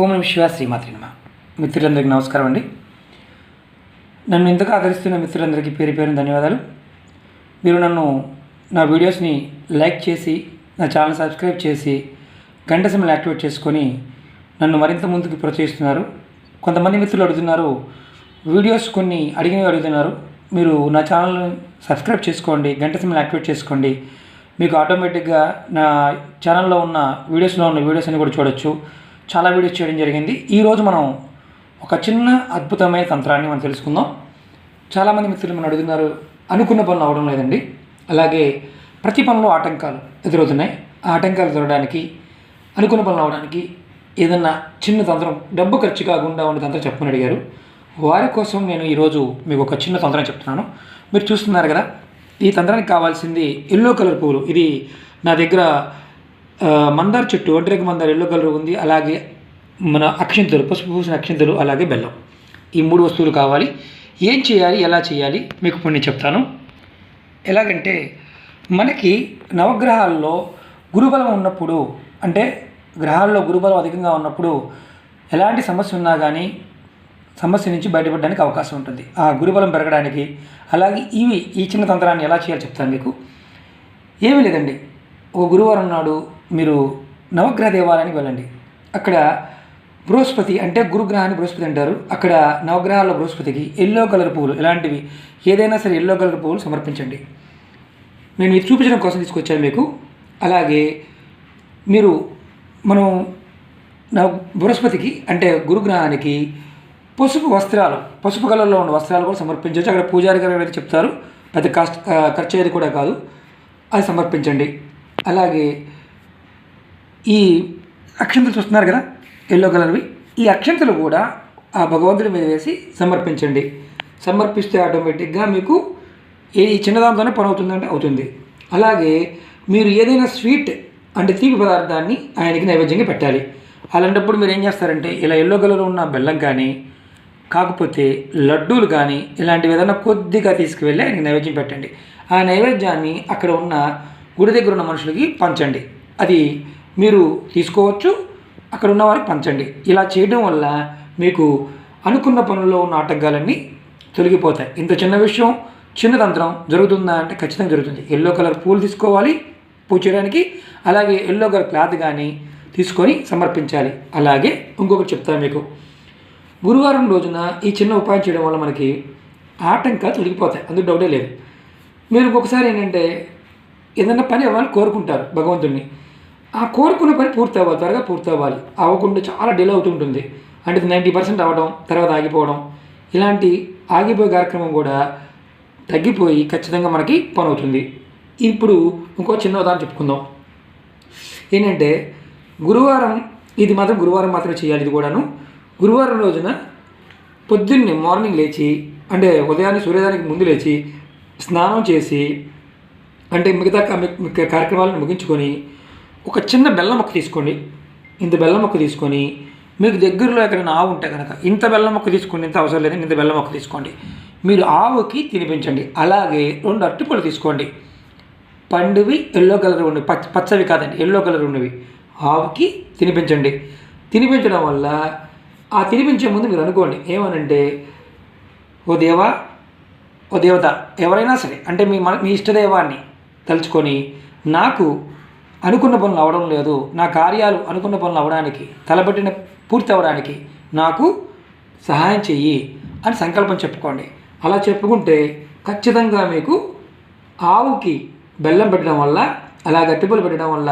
ఓం నమ శివ శ్రీమాత్రి నమ. మిత్రులందరికీ నమస్కారం అండి. నన్ను ఇంతగా ఆదరిస్తున్న మిత్రులందరికీ పేరు పేరు ధన్యవాదాలు. మీరు నన్ను నా వీడియోస్ని లైక్ చేసి నా ఛానల్ సబ్స్క్రైబ్ చేసి గంట సమయం యాక్టివేట్ చేసుకొని నన్ను మరింత ముందుకు ప్రోత్సహిస్తున్నారు. కొంతమంది మిత్రులు అడుగుతున్నారు వీడియోస్ కొన్ని అడిగినవి అడుగుతున్నారు. మీరు నా ఛానల్ సబ్స్క్రైబ్ చేసుకోండి గంట సమయం యాక్టివేట్ చేసుకోండి. మీకు ఆటోమేటిక్గా నా ఛానల్లో ఉన్న వీడియోస్లో ఉన్న వీడియోస్ అన్ని కూడా చూడొచ్చు. చాలా వీడియోస్ చేయడం జరిగింది. ఈరోజు మనం ఒక చిన్న అద్భుతమైన తంత్రాన్ని మనం తెలుసుకుందాం. చాలామంది మిత్రులు మనం అడుగుతున్నారు అనుకున్న పనులు అవడం లేదండి. అలాగే ప్రతి పనిలో ఆటంకాలు ఎదురవుతున్నాయి. ఆ ఆటంకాలు దొరకడానికి అనుకున్న పనులు అవడానికి ఏదన్నా చిన్న తంత్రం డబ్బు ఖర్చు కాకుండా ఉండే తంత్రం చెప్పమని అడిగారు. వారి కోసం నేను ఈరోజు మీకు ఒక చిన్న తంత్రం చెప్తున్నాను. మీరు చూస్తున్నారు కదా ఈ తంత్రానికి కావాల్సింది ఎల్లో కలర్ పువ్వులు ఇది నా దగ్గర మందార చెట్టు ఒంటరికి మందార ఎల్లో కలర్ ఉంది అలాగే మన అక్షింతలు పసుపు పూసిన అక్షింతలు అలాగే బెల్లం. ఈ మూడు వస్తువులు కావాలి. ఏం చేయాలి ఎలా చేయాలి మీకు ఇప్పుడు నేను చెప్తాను. ఎలాగంటే మనకి నవగ్రహాల్లో గురుబలం ఉన్నప్పుడు అంటే గ్రహాల్లో గురుబలం అధికంగా ఉన్నప్పుడు ఎలాంటి సమస్య ఉన్నా కానీ సమస్య నుంచి బయటపడడానికి అవకాశం ఉంటుంది. ఆ గురుబలం పెరగడానికి అలాగే ఇవి ఈ చిన్న తంత్రాన్ని ఎలా చేయాలో చెప్తాను మీకు. ఏమీ లేదండి. ఒక గురువారం నాడు మీరు నవగ్రహ దేవాలయానికి వెళ్ళండి. అక్కడ బృహస్పతి అంటే గురుగ్రహాన్ని బృహస్పతి అంటారు. అక్కడ నవగ్రహాల బృహస్పతికి ఎల్లో కలర్ పువ్వులు ఇలాంటివి ఏదైనా సరే ఎల్లో కలర్ పువ్వులు సమర్పించండి. నేను ఇది చూపించడం కోసం తీసుకొచ్చాను మీకు. అలాగే మీరు మనం నవ బృహస్పతికి అంటే గురుగ్రహానికి పసుపు వస్త్రాలు పసుపు కలర్లో ఉన్న వస్త్రాలు కూడా సమర్పించవచ్చు. అక్కడ పూజారి గారు ఏదైతే చెప్తారు పెద్ద కాస్ట్ ఖర్చు అయ్యేది కూడా కాదు. అది సమర్పించండి. అలాగే ఈ అక్షంతలు చూస్తున్నారు కదా ఎల్లో కలర్వి ఈ అక్షంతలు కూడా ఆ భగవంతుడి మీద వేసి సమర్పించండి. సమర్పిస్తే ఆటోమేటిక్గా మీకు ఏ ఈ చిన్నదాంతోనే పని అవుతుందంటే అవుతుంది. అలాగే మీరు ఏదైనా స్వీట్ అంటే తీపి పదార్థాన్ని ఆయనకి నైవేద్యంగా పెట్టాలి. అలాంటప్పుడు మీరు ఏం చేస్తారంటే ఇలా ఎల్లో కలర్ ఉన్న బెల్లం కానీ కాకపోతే లడ్డూలు కానీ ఇలాంటివి ఏదైనా కొద్దిగా తీసుకువెళ్ళి ఆయనకి నైవేద్యం పెట్టండి. ఆ నైవేద్యాన్ని అక్కడ ఉన్న గుడి దగ్గర ఉన్న మనుషులకి పంచండి. అది మీరు తీసుకోవచ్చు అక్కడ ఉన్న వారికి పంచండి. ఇలా చేయడం వల్ల మీకు అనుకున్న పనుల్లో ఉన్న ఆటంకాలన్నీ తొలగిపోతాయి. ఇంత చిన్న విషయం చిన్న తంత్రం జరుగుతుందా అంటే ఖచ్చితంగా జరుగుతుంది. ఎల్లో కలర్ పూలు తీసుకోవాలి పూజ చేయడానికి అలాగే ఎల్లో కలర్ క్లాత్ కానీ తీసుకొని సమర్పించాలి. అలాగే ఇంకొకటి చెప్తాను మీకు. గురువారం రోజున ఈ చిన్న ఉపాయం చేయడం వల్ల మనకి ఆటంకాలు తొలగిపోతాయి. అందుకు డౌటే లేదు. మీరు ఇంకొకసారి ఏంటంటే ఏదైనా పని ఇవ్వాలని కోరుకుంటారు భగవంతుడిని ఆ కోరుకున్న పని పూర్తి అవ్వాలి త్వరగా పూర్తి అవ్వాలి అవ్వకుండా చాలా డిలే అవుతుంటుంది. అంటే నైంటీ పర్సెంట్ అవ్వడం తర్వాత ఆగిపోవడం. ఇలాంటి ఆగిపోయే కార్యక్రమం కూడా తగ్గిపోయి ఖచ్చితంగా మనకి పని అవుతుంది ఇప్పుడు ఇంకో చిన్న ఉదాహరణ చెప్పుకుందాం. ఏంటంటే గురువారం ఇది మాత్రం గురువారం మాత్రమే చేయాలి ఇది కూడాను. గురువారం రోజున పొద్దున్నే మార్నింగ్ లేచి అంటే ఉదయాన్నే సూర్యోదయానికి ముందు లేచి స్నానం చేసి అంటే మిగతా మిగతా కార్యక్రమాలను ముగించుకొని ఒక చిన్న బెల్లం ముక్క తీసుకోండి ఇంత బెల్లం ముక్క తీసుకొని మీకు దగ్గరలో ఎక్కడైనా ఆవు ఉంటే కనుక ఇంత బెల్లం ముక్క తీసుకోండి ఇంత అవసరం లేదని ఇంత బెల్లం మొక్క తీసుకోండి. మీరు ఆవుకి తినిపించండి. అలాగే రెండు అరటిపళ్ళు తీసుకోండి. పండువి ఎల్లో కలర్ ఉండి పచ్చ పచ్చవి కాదండి ఎల్లో కలర్ ఉన్నవి. ఆవుకి తినిపించండి. తినిపించడం వల్ల ఆ తినిపించే ముందు మీరు అనుకోండి ఏమనంటే ఓ దేవా ఓ దేవత ఎవరైనా సరే అంటే మీ మన మీ ఇష్టదేవాన్ని తలుచుకొని నాకు అనుకున్న పనులు అవ్వడం లేదు. నా కార్యాలు అనుకున్న పనులు అవ్వడానికి తలపెట్టిన పూర్తి అవ్వడానికి నాకు సహాయం చెయ్యి అని సంకల్పం చెప్పుకోండి. అలా చెప్పుకుంటే ఖచ్చితంగా మీకు ఆవుకి బెల్లం పెట్టడం వల్ల అలా గట్టిపూలు పెట్టడం వల్ల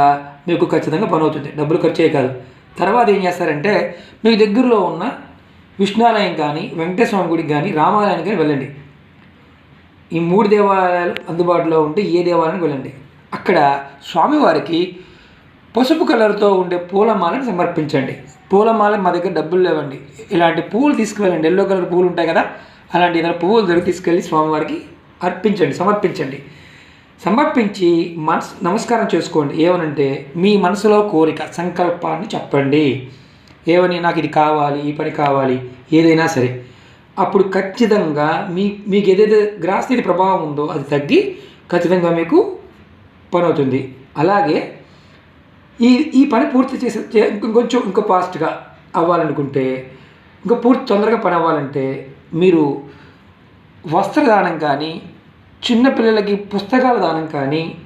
మీకు ఖచ్చితంగా పని అవుతుంది. డబ్బులు ఖర్చే కాదు. తర్వాత ఏం చేస్తారంటే మీకు దగ్గరలో ఉన్న విష్ణాలయం కానీ వెంకటేశ్వర గుడికి కానీ రామాలయానికి కానీ వెళ్ళండి. ఈ మూడు దేవాలయాలు అందుబాటులో ఉంటే ఏ దేవాలయానికి వెళ్ళండి. అక్కడ స్వామివారికి పసుపు కలర్తో ఉండే పూలమాలను సమర్పించండి. పూలమాల మా దగ్గర డబ్బులు లేవండి. ఇలాంటి పువ్వులు తీసుకువెళ్ళండి. ఎల్లో కలర్ పువ్వులు ఉంటాయి కదా అలాంటి ఏదైనా పువ్వులు దొరికి తీసుకెళ్ళి స్వామివారికి అర్పించండి సమర్పించండి. సమర్పించి మనస్ నమస్కారం చేసుకోండి. ఏమనంటే మీ మనసులో కోరిక సంకల్పాన్ని చెప్పండి. ఏమని నాకు ఇది కావాలి ఈ పని కావాలి ఏదైనా సరే. అప్పుడు ఖచ్చితంగా మీ మీకు ఏదైతే గ్రాస్థితి ప్రభావం ఉందో అది తగ్గి ఖచ్చితంగా మీకు పని అవుతుంది అలాగే ఈ ఈ పని పూర్తి చేసే ఇంకొంచెం ఇంకో ఫాస్ట్గా అవ్వాలనుకుంటే ఇంకా పూర్తి తొందరగా పని అవ్వాలంటే మీరు వస్త్రదానం కానీ చిన్నపిల్లలకి పుస్తకాల దానం కానీ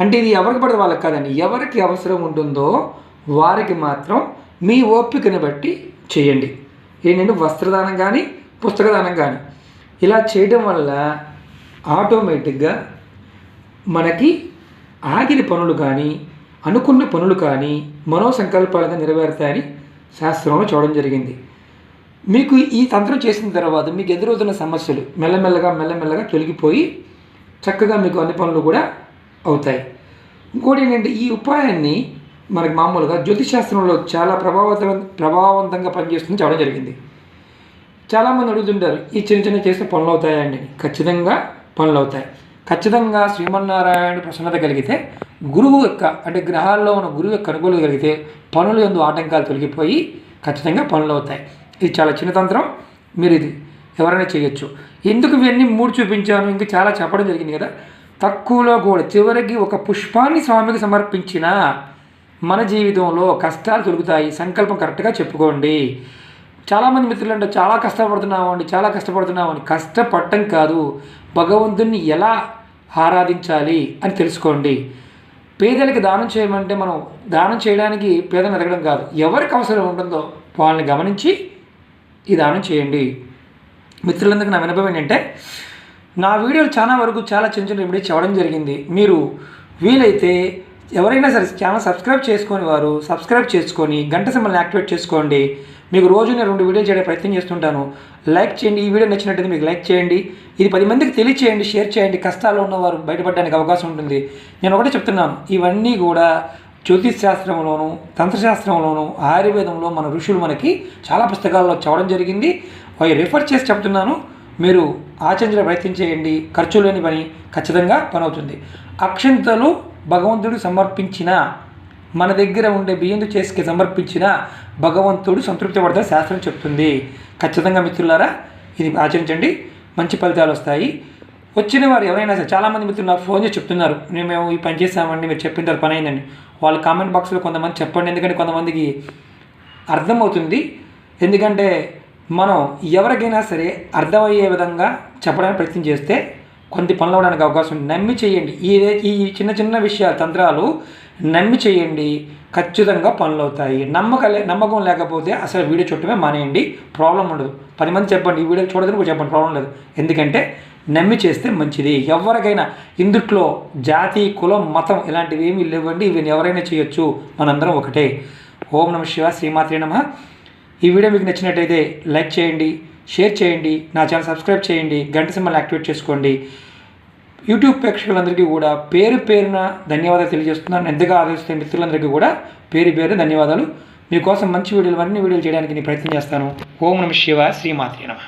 అంటే ఇది ఎవరికి పడితే వాళ్ళకి కాదండి ఎవరికి అవసరం ఉంటుందో వారికి మాత్రం మీ ఓపికను బట్టి చేయండి. ఏంటంటే వస్త్రదానం కానీ పుస్తకదానం కానీ. ఇలా చేయడం వల్ల ఆటోమేటిక్గా మనకి ఆగిన పనులు కానీ అనుకున్న పనులు కానీ మనోసంకల్పాలుగా నెరవేరుతాయని శాస్త్రంలో చూడడం జరిగింది. మీకు ఈ తంత్రం చేసిన తర్వాత మీకు ఎదురవుతున్న సమస్యలు మెల్లమెల్లగా మెల్లమెల్లగా తొలగిపోయి చక్కగా మీకు అన్ని పనులు కూడా అవుతాయి. ఇంకోటి ఏంటంటే ఈ ఉపాయాన్ని మనకి మామూలుగా జ్యోతిశాస్త్రంలో చాలా ప్రభావవంత ప్రభావవంతంగా పనిచేస్తుంది చెప్పడం జరిగింది. చాలామంది అడుగుతుంటారు ఈ చిన్న చిన్న చేస్తే పనులు అవుతాయండి ఖచ్చితంగా పనులు అవుతాయి. ఖచ్చితంగా శ్రీమన్నారాయణ ప్రసన్నత కలిగితే గురువు యొక్క అంటే గ్రహాల్లో ఉన్న గురువు యొక్క అనుకూలత కలిగితే పనులు ఎందు ఆటంకాలు తొలగిపోయి ఖచ్చితంగా పనులు అవుతాయి. ఇది చాలా చిన్న తంత్రం. మీరు ఇది ఎవరైనా చేయొచ్చు. ఎందుకు ఇవన్నీ మూడు చూపించాను? ఇంకా చాలా చెప్పడం జరిగింది కదా. తక్కువలో కూడా చివరికి ఒక పుష్పాన్ని స్వామికి సమర్పించిన మన జీవితంలో కష్టాలు తొలుగుతాయి. సంకల్పం కరెక్ట్గా చెప్పుకోండి. చాలామంది మిత్రులు అంటే చాలా కష్టపడుతున్నామండి చాలా కష్టపడుతున్నామని కష్టపడటం కాదు. భగవంతుని ఎలా ఆరాధించాలి అని తెలుసుకోండి. పేదలకు దానం చేయమంటే మనం దానం చేయడానికి పేదలను ఎదగడం కాదు. ఎవరికి అవసరం ఉంటుందో వాళ్ళని గమనించి ఈ దానం చేయండి. మిత్రులందరికీ నా వినపం ఏంటంటే నా వీడియోలు చాలా వరకు చాలా చిన్న చిన్న రెమెడీస్ చెప్పడం జరిగింది. మీరు వీలైతే ఎవరైనా సరే ఛానల్ సబ్స్క్రైబ్ చేసుకొని వారు సబ్స్క్రైబ్ చేసుకొని గంట సింబల్ని యాక్టివేట్ చేసుకోండి. మీకు రోజు నేను రెండు వీడియోలు చేయడానికి ప్రయత్నం చేస్తుంటాను. లైక్ చేయండి. ఈ వీడియో నచ్చినట్టయితే మీకు లైక్ చేయండి. ఇది పది మందికి తెలియచేయండి షేర్ చేయండి. కష్టాల్లో ఉన్నవారు బయటపడడానికి అవకాశం ఉంటుంది. నేను ఒకటే చెప్తున్నాను. ఇవన్నీ కూడా జ్యోతిష్ శాస్త్రంలోను తంత్రశాస్త్రంలోను ఆయుర్వేదంలో మన ఋషులు మనకి చాలా పుస్తకాల్లో చదవడం జరిగింది. అవి రిఫర్ చేసి చెప్తున్నాను. మీరు ఆచరించడం ప్రయత్నం చేయండి. ఖర్చు లేని పని ఖచ్చితంగా పని అవుతుంది. అక్షంతలు భగవంతుడు సమర్పించిన మన దగ్గర ఉండే బియ్యంతో చేసి సమర్పించిన భగవంతుడు సంతృప్తి పడతా శాస్త్రం చెప్తుంది. ఖచ్చితంగా మిత్రులారా ఇది ఆచరించండి. మంచి ఫలితాలు వస్తాయి. వచ్చిన వారు ఎవరైనా సరే చాలామంది మిత్రులు నాకు ఫోన్ చేసి చెప్తున్నారు. నేను మేము ఈ పని చేసామండి మీరు చెప్పిన తర్వాత పని అయిందండి. వాళ్ళ కామెంట్ బాక్స్లో కొంతమంది చెప్పండి ఎందుకంటే కొంతమందికి అర్థమవుతుంది. ఎందుకంటే మనం ఎవరికైనా సరే అర్థమయ్యే విధంగా చెప్పడానికి ప్రయత్నం చేస్తే కొన్ని పనులు అవడానికి అవకాశం ఉంది. నమ్మి చేయండి. ఈ ఈ చిన్న చిన్న విషయాలు తంత్రాలు నమ్మి చేయండి. ఖచ్చితంగా పనులు అవుతాయి నమ్మక నమ్మకం లేకపోతే అసలు వీడియో చూడటమే మానేయండి. ప్రాబ్లం ఉండదు. పది మంది చెప్పండి. ఈ వీడియో చూడదని చెప్పండి. ప్రాబ్లం లేదు. ఎందుకంటే నమ్మి చేస్తే మంచిది. ఎవరికైనా ఇందుట్లో జాతి కులం మతం ఇలాంటివి ఏమీ లేవండి. ఇవి ఎవరైనా చేయొచ్చు. మనందరం ఒకటే. ఓం నమ శివ శ్రీమాత్రి నమ. ఈ వీడియో మీకు నచ్చినట్టయితే లైక్ చేయండి. షేర్ చేయండి నా ఛానల్ సబ్స్క్రైబ్ చేయండి గంట సింబల్ యాక్టివేట్ చేసుకోండి. యూట్యూబ్ ప్రేక్షకులందరికీ కూడా పేరు పేరున ధన్యవాదాలు తెలియజేస్తున్నాను. ఎంతగా ఆదరిస్తున్న మిత్రులందరికీ కూడా పేరు పేరున ధన్యవాదాలు. మీకోసం మంచి వీడియోలు అన్ని వీడియోలు చేయడానికి నేను ప్రయత్నం చేస్తాను. ఓం నమ శివ శ్రీమాత్రి నమ.